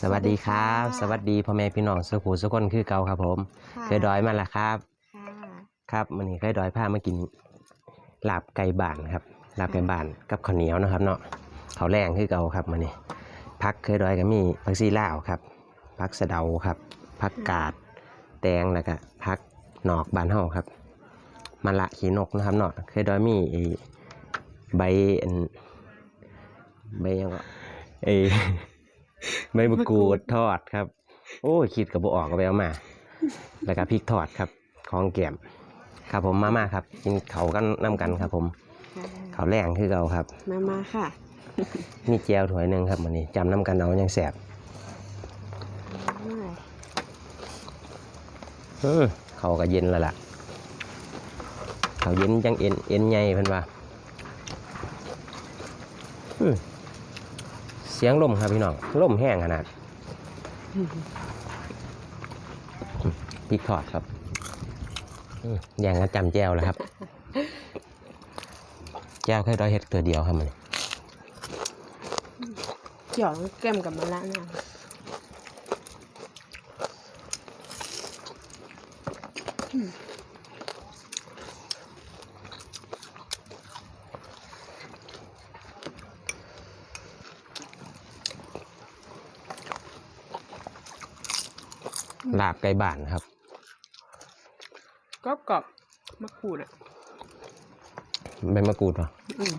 สวัสดีครับ สวัสดีพ่อแม่พี่น้องสุขูสุกคนคือเก่าครับ ผม ค่ะเคยดอยมาแล้วครับ ค่ะครับวันนี้เคยดอยพามากินลาบไก่บ้านครับลาบไก่บ้านกับข้าวเหนียวนะครับเนาะเขาวแรงคือเก่าครับมันนี้พักเคยดอยก็มีผักซีลาวครับพักสะเดาครับพักกาดแตงแล้วก็พักหนอกบานเฮาครับมะละขีนกนะครับเนาะเคยดอยมีไอ้ใบอันใบหยังก็ไอ้ ใบมะกรูดทอดครับ โอ้ยคิดกับบ่ออกก็ไปเอามา แล้วก็พริกทอดครับ ของแก้มครับผมมาม่าครับกินเขาวกันน้ำกันครับ ผมค่ะเขาวแรงคือเราครับ มามาค่ะ มีแจวถ้วยหนึ่งครับวันนี้จำน้ำกันเอายังแสบเออเขาวก็เย็นแล้วล่ะเขาวเย็นจังเอ็นเอ็นใหญ่เพิ่นว่าอื้อเสียงลมครับพี่น้องลมแห้งขนาดพริกทอดครับอื้อย่างกันจำแจวแล้วครับ แจวแค่ร้อยเห็ดตัวเดียวครับมันเกี่ยวแก้มกับมะละเนี่ย ลาบไก่บ้านครับก็กรอบมะกรูดอะใบมะกรูดเหรออืม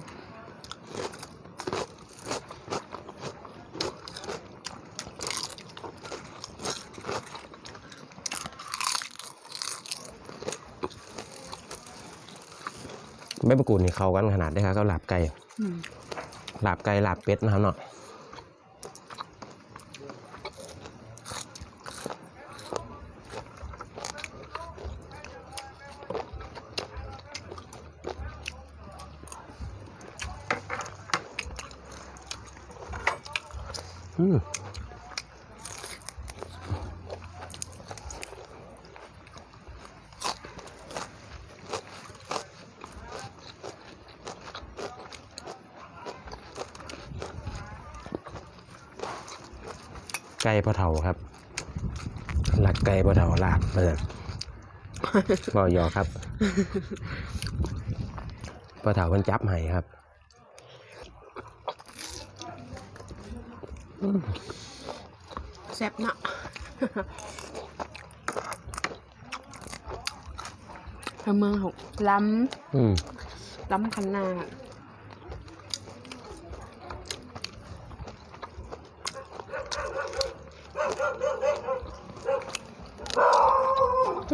ใบมะกรูดนี่เข้ากันขนาดได้ครับก็ลาบไก่อืมลาบไก่ลาบเป็ดนะครับเนาะ ไก่ปลาเถาครับหลักไก่ปลาเถาลาบเปิดบอกยอครับปลาเถามันจับให้ครับ แซ่บเนาะเธอเมืองหกล้อืมำล้ำคันนาด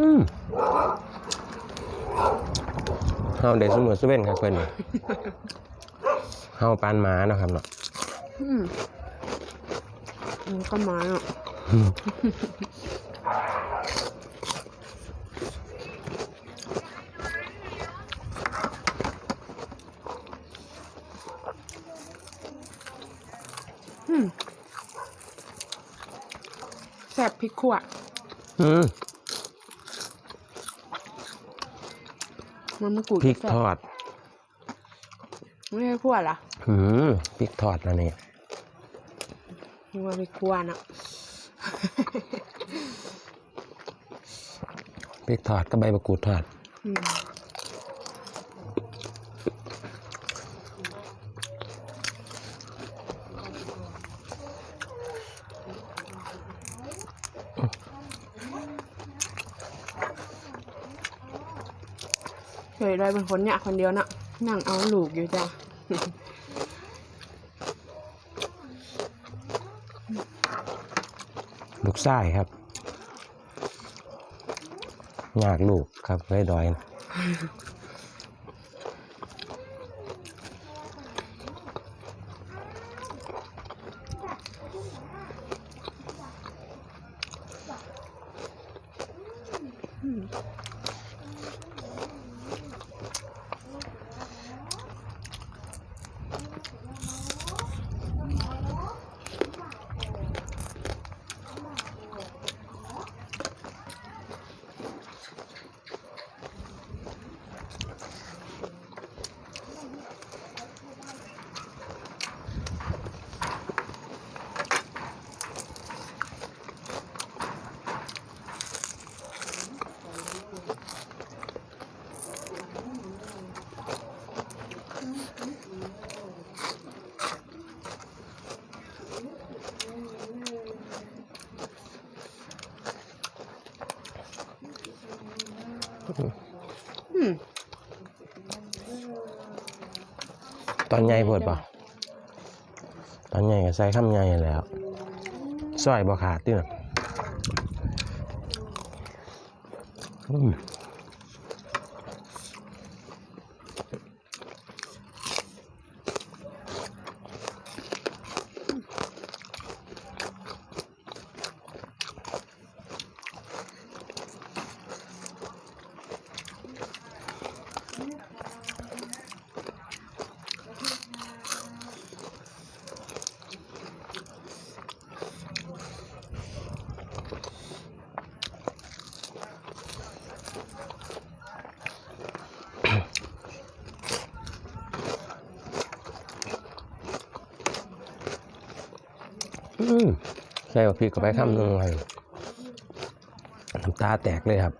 อืมเฮาเด็กสมือสเว่นครับเพื่อนเฮาปานหมาเนาะครับเนาะอื มมันก็มาอะอืมแซ่บพริกขั่วอืมมันมะกรูดพริกแซ่บทอด ไม่ใช่ขั่วเหรออืมพริกทอดนะนี่ นึกว่าพริกขั่วนะพริกทอดกับใบมะกรูดทอดอืมเคยได้เป็นคนเนี่ยคนเดียวน่ะนั่งเอาลูกอยู่จ้ะ ลูกไส้ครับยากลูกครับไว้ดอย ตอนใหญ่ปวดป่ะตอนใหญ่ก็ใส่ข้ามใหญ่แล้วซอยบ่ขาดติน่ะ ใส่กับพริกเข้าไปคำหนึ่งเลยน้ำตาแตกเลยครับ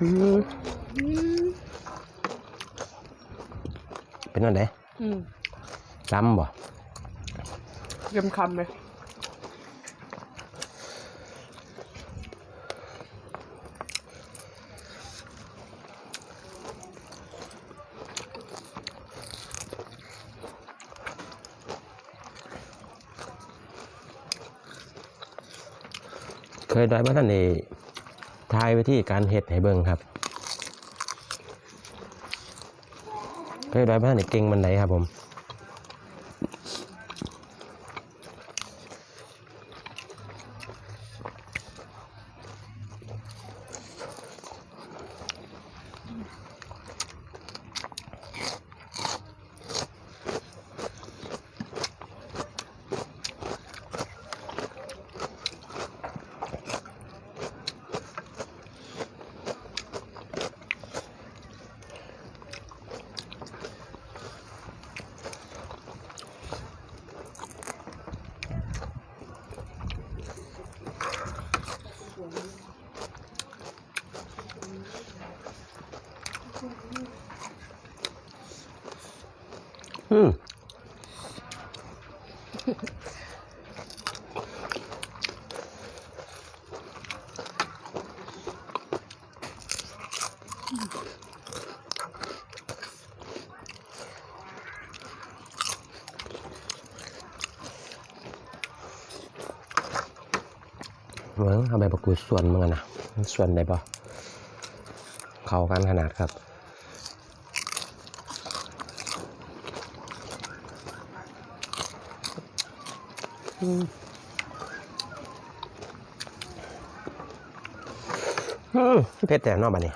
อืมอืมเป็นอะไรอืมล้ำบ่เยี่ยมคำเลย เคยได้มาท่านเอทายไปที่การเห็ดให้เบิ่งครับ เคยได้มาท่านเอเก่งมันไหนครับผม เมือนเอาใบประกูดส่วนมึงอะนะส่วนได้ปะเข้ากันขนาดครับอืมเผ็ดแต่นอกบ้านนี้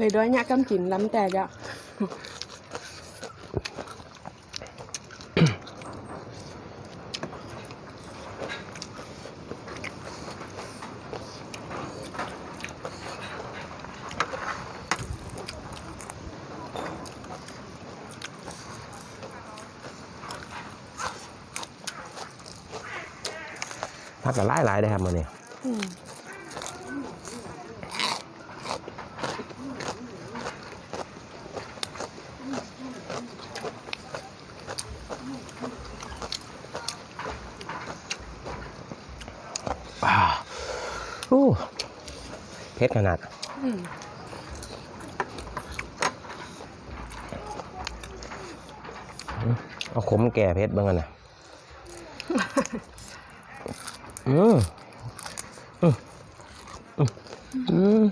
เคยด้วยเนี่ยกำกินล้ำแต่จะผักก็หลายหลายๆได้ครับมันนี้อืม ว้าวโอ้ เผ็ดขนาดอืมเอาขมแก่เผ็ดบ้างกันนะอืมอืมอืมอืม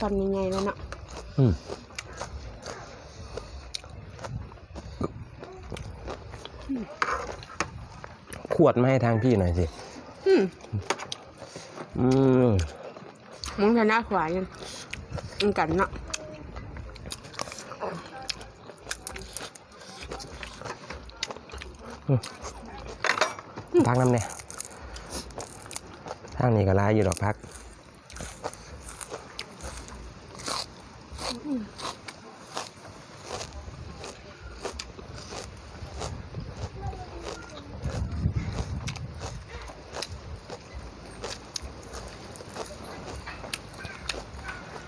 ตอนยังไงแล้วเนาะอืม วดมาให้ทางพี่หน่อยสิอืมอืมมึงชนะขวายังมึงกันเนาะพักน้ำเนี่ยทางนี้ก็ลายอยู่ดอกพัก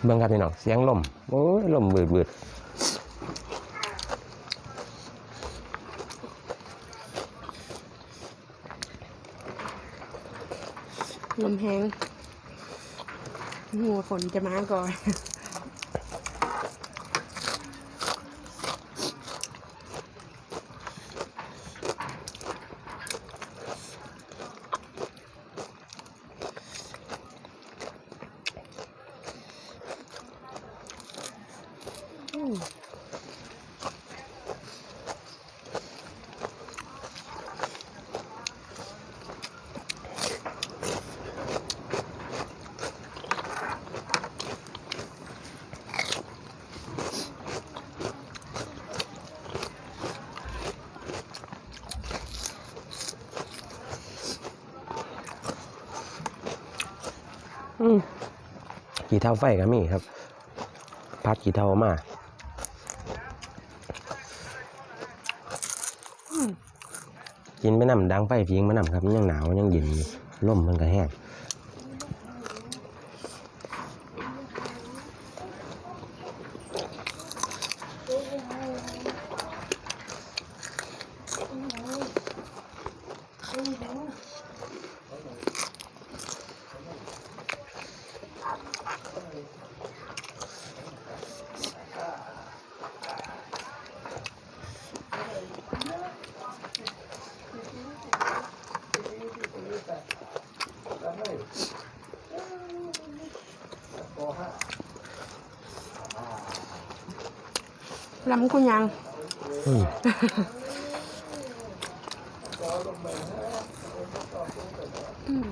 เบิ่งครับพี่น้องเสียงลมโอ้ยลมบืดบืดลมแห้งหัวฝนจะมาก่อน กี่เท่าไฟก็มีครับ พักกี่เท่ามา อืม กินไปน้ำดังไฟพิงมานำครับมันยังหนาวยังเย็นอยู่ลมมันก็แห้ง ลำคุณยัง อืม อืม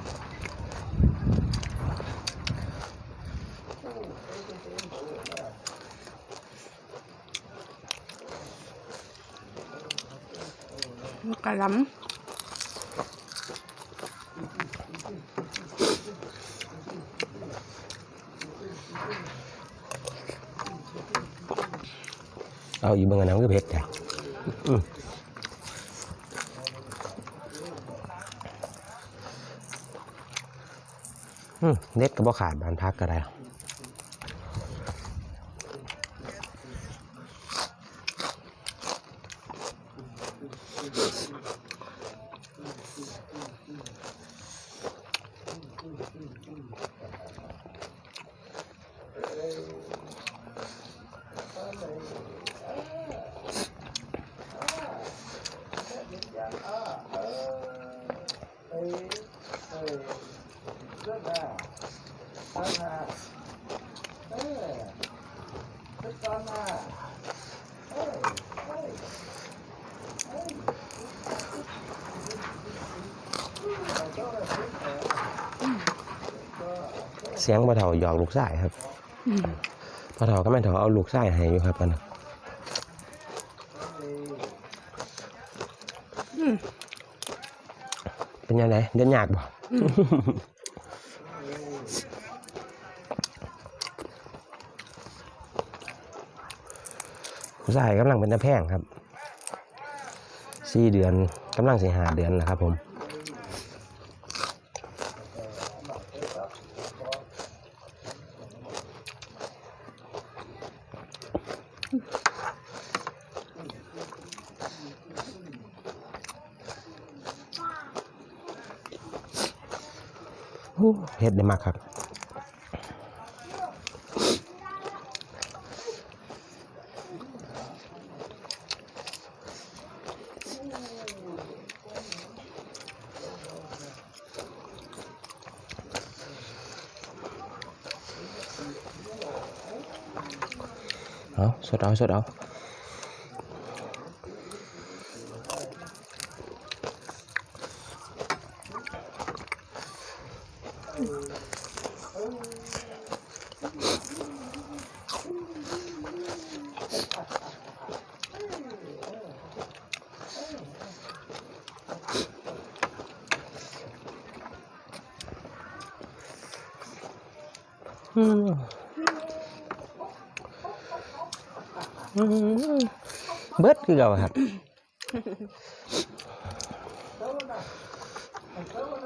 กะหล เอาอยู่เบิ่งอันนั้นก็เผ็ดแต่เด็ดก็บ่ขาดบานพักก็ได้ เสียงบ่เฒ่าหยอกลูกชายครับำอืมบ่เฒ่าก็แม่นเฒ่าเอาลูกชายให้อยู่ครับอันนั้นอืมเป็นยังไงเดินยากบ่อืมผู้ชายกำลังเป็นตะแพงครับสี่เดือนกำลังสิหาเดือนนะครับผม ฮู้เฮ็ ดได้มากครับเอาสด เอาสด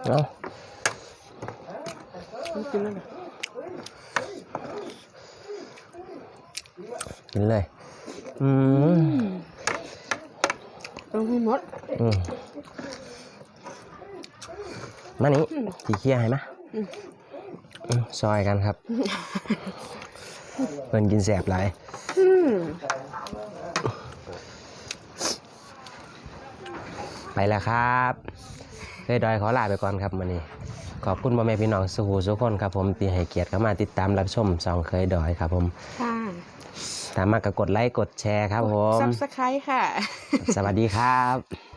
เอาอืมอืมเบิด ซอยกันครับ เพิ่นกินแสบหลายอืมไปแล้วครับเคยดอยขอลาไปก่อนครับวันนี้ ขอบคุณพ่อแม่พี่น้องสุหูสุกคนครับผมที่ให้เกียรติเข้ามาติดตามรับชมสองเคยดอยครับผมค่ะตามมากก็กดไลค์กดแชร์ครับผมซับสไครต์ค่ะ สวัสดีครับ